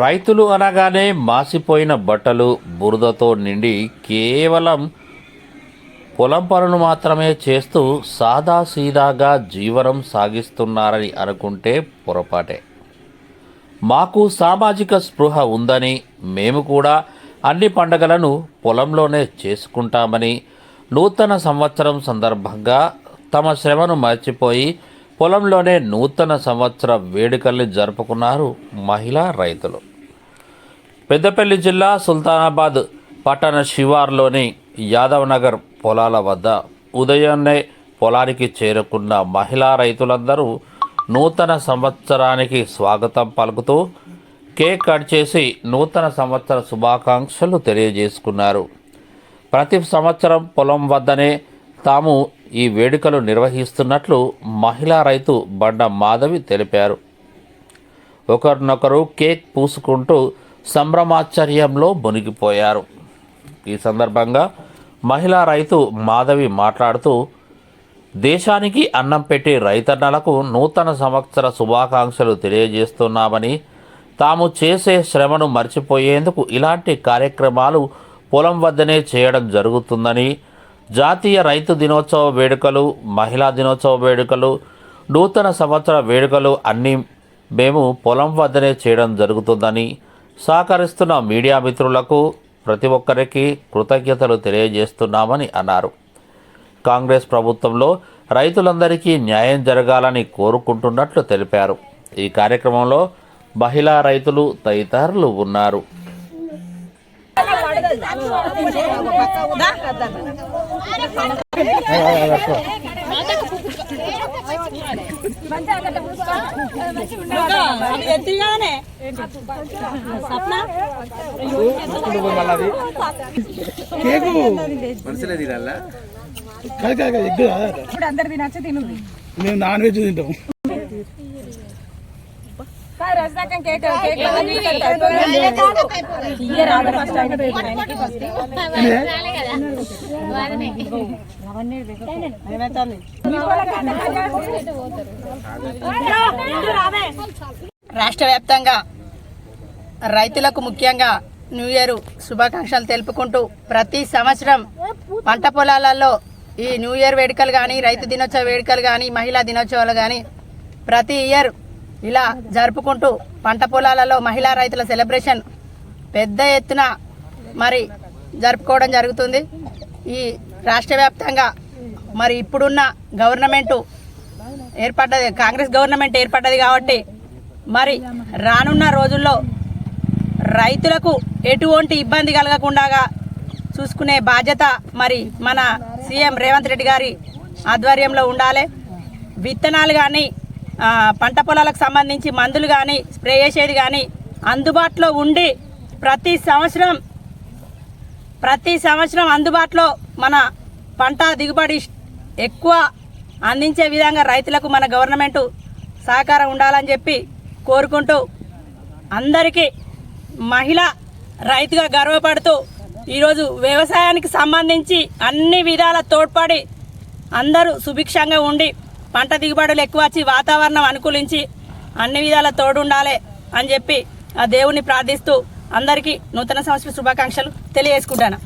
రైతులు అనగానే మాసిపోయిన బట్టలు బురదతో నిండి కేవలం పొలం పనులు మాత్రమే చేస్తూ సాదాసీదాగా జీవనం సాగిస్తున్నారని అనుకుంటే పొరపాటే. మాకు సామాజిక స్పృహ ఉందని మేము కూడా అన్ని పండగలను పొలంలోనే చేసుకుంటామని నూతన సంవత్సరం సందర్భంగా తమ శ్రమను మర్చిపోయి పొలంలోనే నూతన సంవత్సర వేడుకల్ని జరుపుకున్నారు మహిళా రైతులు. పెద్దపల్లి జిల్లా సుల్తానాబాద్ పట్టణ శివార్లోని యాదవ్ నగర్ పొలాల వద్ద ఉదయాన్నే పొలానికి చేరుకున్న మహిళా రైతులందరూ నూతన సంవత్సరానికి స్వాగతం పలుకుతూ కేక్ కట్ చేసి నూతన సంవత్సర శుభాకాంక్షలు తెలియజేసుకున్నారు. ప్రతి సంవత్సరం పొలం వద్దనే తాము ఈ వేడుకలు నిర్వహిస్తున్నట్లు మహిళా రైతు బండ మాధవి తెలిపారు. ఒకరినొకరు కేక్ పూసుకుంటూ సంభ్రమాశ్చర్యంలో మునిగిపోయారు. ఈ సందర్భంగా మహిళా రైతు మాధవి మాట్లాడుతూ దేశానికి అన్నం పెట్టి రైతన్నలకు నూతన సంవత్సర శుభాకాంక్షలు తెలియజేస్తున్నామని తాము చేసే శ్రమను మర్చిపోయేందుకు ఇలాంటి కార్యక్రమాలు పొలం వద్దనే చేయడం జరుగుతుందని జాతీయ రైతు దినోత్సవ వేడుకలు మహిళా దినోత్సవ వేడుకలు నూతన సంవత్సర వేడుకలు అన్నీ మేము పొలం వద్దనే చేయడం జరుగుతుందని సహకరిస్తున్న మీడియా మిత్రులకు ప్రతి ఒక్కరికి కృతజ్ఞతలు తెలియజేస్తున్నామని అన్నారు కాంగ్రెస్ ప్రభుత్వంలో రైతులందరికీ న్యాయం జరగాలని కోరుకుంటున్నట్లు తెలిపారు ఈ కార్యక్రమంలో మహిళా రైతులు తదితరులు ఉన్నారు మనసులో తినాలా కాదు కాదు కాదు, ఎగ్గు కాదు అట. ఇప్పుడు అందరు తినచ్చు తిను మేము నాన్ వెజ్ తింటాం రాష్ట్ర వ్యాప్తంగా రైతులకు ముఖ్యంగా న్యూ ఇయర్ శుభాకాంక్షలు తెలుపుకుంటూ ప్రతి సంవత్సరం పంట పొలాలలో ఈ న్యూ ఇయర్ వేడుకలు కానీ రైతు దినోత్సవ వేడుకలు కానీ మహిళా దినోత్సవాలు కానీ ప్రతి ఇయర్ ఇలా జరుపుకుంటూ పంట పొలాలలో మహిళా రైతుల సెలబ్రేషన్ పెద్ద ఎత్తున మరి జరుపుకోవడం జరుగుతుంది. ఈ రాష్ట్ర వ్యాప్తంగా మరి ఇప్పుడున్న గవర్నమెంటు ఏర్పడ్డది కాంగ్రెస్ గవర్నమెంట్ ఏర్పడ్డది కాబట్టి మరి రానున్న రోజుల్లో రైతులకు ఎటువంటి ఇబ్బంది కలగకుండా చూసుకునే బాధ్యత మరి మన సీఎం రేవంత్ రెడ్డి గారి ఆధ్వర్యంలో ఉండాలి. విత్తనాలు కానీ పంట పొలాలకు సంబంధించి మందులు కానీ స్ప్రే చేసేది కానీ అందుబాటులో ఉండి ప్రతి సంవత్సరం ప్రతి సంవత్సరం అందుబాటులో మన పంట దిగుబడి ఎక్కువ అందించే విధంగా రైతులకు మన గవర్నమెంట్ సహకారం ఉండాలని చెప్పి కోరుకుంటూ అందరికీ మహిళ రైతుగా గర్వపడుతూ ఈరోజు వ్యవసాయానికి సంబంధించి అన్ని విధాల తోడ్పడి అందరూ సుభిక్షంగా ఉండి పంట దిగుబడులు ఎక్కువ వచ్చి వాతావరణం అనుకూలించి అన్ని విధాల తోడుండాలి అని చెప్పి ఆ దేవుణ్ణి ప్రార్థిస్తూ అందరికీ నూతన సంవత్సర శుభాకాంక్షలు తెలియజేసుకుంటాను.